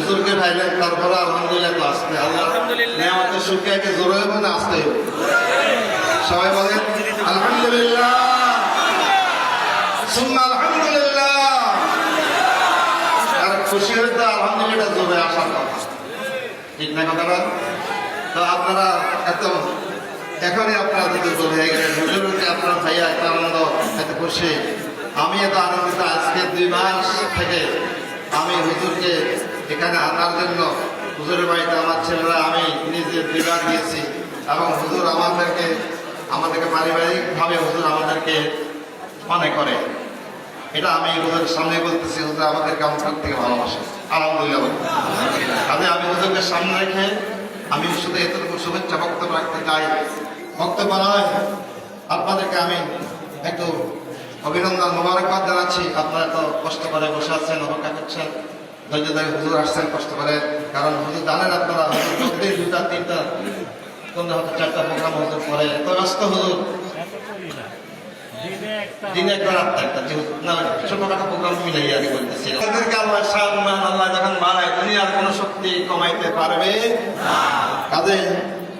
হুজুরকে ভাইলেন তারপরে আলহামদুলিল্লাহ তো আসতে। আল্লাহ। আমাদের সুখিয়াকে জোরে হবে না আসতে। হবে সবাই বলেন আলহামদুলিল্লাহ। সুন্না আলহামদুলিল্লাহ। আর খুশি হইতে আলহামদুলিল্লাহ জোরে আসার কথা। ঠিক না কথাটা? তো আপনারা এত এখনই আপনারা যদি চলে হয়ে গেলেন হুজুরকে আপনার ভাইয়া এত আনন্দ এত খুশি। আমি এত আনন্দিত আজকে দুই মাস থেকে আমি হুজুরকে এখানে আনার জন্য হুজুরের বাড়িতে আমার ছেলেরা, আমি নিজে বিভাগ দিয়েছি এবং হুজুর আমাদেরকে আমাদেরকে পারিবারিকভাবে হুজুর আমাদেরকে মনে করে। এটা আমি হুজুরের সামনে বলতেছি, হুজুর আমাদেরকে আমার থেকে ভালোবাসে। আলহামদুলিল্লাহ। আমি আমি হুজুরকে সামনে রেখে আমি শুধু এতটুকু শুভেচ্ছা বক্তব্য রাখতে চাই। বক্তব্য নয় আপনাদেরকে আমি একটু অভিনন্দন মোবারকবাদ জানাচ্ছি। আপনারা তো কষ্ট করে বসে আছেন, অপেক্ষা করছেন। ধৈর্য ধরে হুজুর আসছেন, কষ্ট করে। কারণ হুজুর জানেন আপনারা দুটা তিনটা হয়তো চারটা প্রোগ্রাম হুজুর করে। এত ব্যস্ত হুজুর। দুনিয়ার কোনো শক্তি কমাইতে পারবে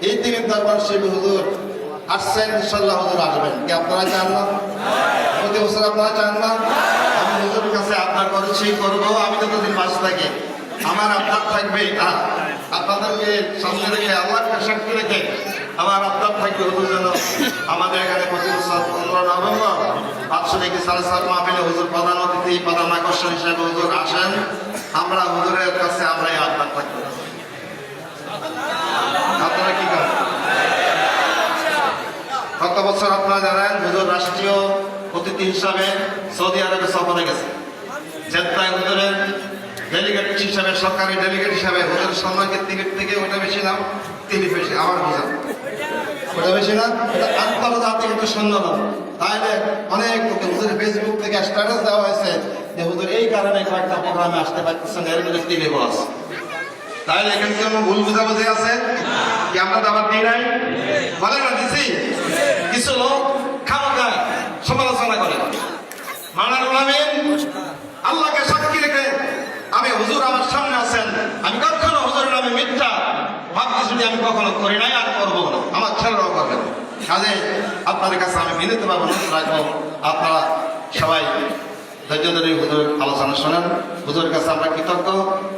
এই আসবেন। আপনারা চান না? প্রতি বছর আপনারা চান না? করেছি করব আমি যতদিন থাকি, আমার আপনার থাকবে আপনাদেরকে সামনে রেখে রেখে আমার আপনার থাকবে যেন আমাদের এখানে পনেরো নভেম্বর, বাৎসরিক সাড়ে সাত হুজুর প্রধান অতিথি, প্রধান আকর্ষণ হুজুর আসেন। আমরা হুজুরের কাছে আমরাই আপনার থাকব। আপনারা কি করেন? গত বছর আপনারা জানেন, হুজুর রাষ্ট্রীয় অতিথি হিসাবে সৌদি আরবে সফরে গেছে। ডেলিগেট হিসাবে, সরকারি ডেলিগেট টিকিট থেকে ওটা বেশি নাম তিনি বেশি, আমার বুঝান ওটা বেশি না, এটা আন্তর্জাতিক একটা সম্মান তাহলে অনেক লোকে থেকে স্ট্যাটাস দেওয়া হয়েছে যে এই কারণে কয়েকটা প্রোগ্রামে আসতে পারতেছেন এর মধ্যে তিনি বস তাহলে এখানে কোনো ভুল বুঝাবুঝি আছে? কি আমরা দাবার দিই নাই? বলে না কিছু লোক খামাকা সমালোচনা করে মানার গোলামিন আল্লাহকে সাক্ষী রেখে আমি হুজুর আমার সামনে আছেন। আমি কখনো হুজুরের নামে মিথ্যা ভাবতে শুনি আমি কখনো করি নাই আর করব না। আমার ছেলেরাও করবে কাজে আপনাদের কাছে আমি বিনীত ভাবে অনুরোধ রাখব। আপনারা সবাই ধৈর্য ধরে হুজুর আলোচনা শোনেন। হুজুরের কাছে আমরা কৃতজ্ঞ।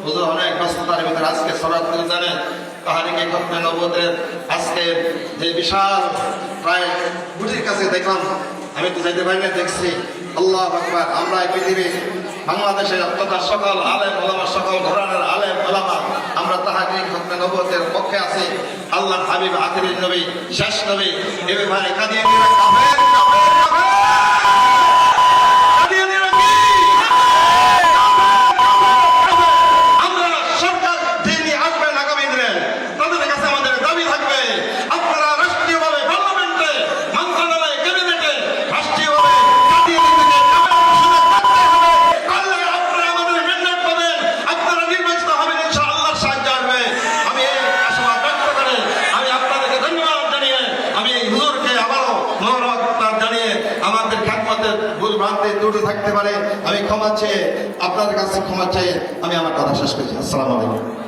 হুজুর অনেক ব্যস্ততার ভিতরে আজকে সরাত করে জানেন। তাহারিকে খতমে নবদের আজকে যে বিশাল প্রায় গুটির কাছে দেখলাম আমি তো যাইতে পারি না, দেখছি। আল্লাহ আকবার, আমরা এই পৃথিবী, বাংলাদেশের তথা সকল আলেম ওলামা, সকল ঘরানের আলেম ওলামা, আমরা তাহাকে খতমে নবতের পক্ষে আছি। আল্লাহ হাবিব আখিরের নবী, শেষ নবী, এ ব্যাপারে কাঁদিয়ে নিয়ে ভুল ত্রুটি থাকতে পারে, আমি ক্ষমা চেয়ে আপনার কাছে ক্ষমা চেয়ে আমি আমার কথা শেষ করছি। আসসালামু আলাইকুম।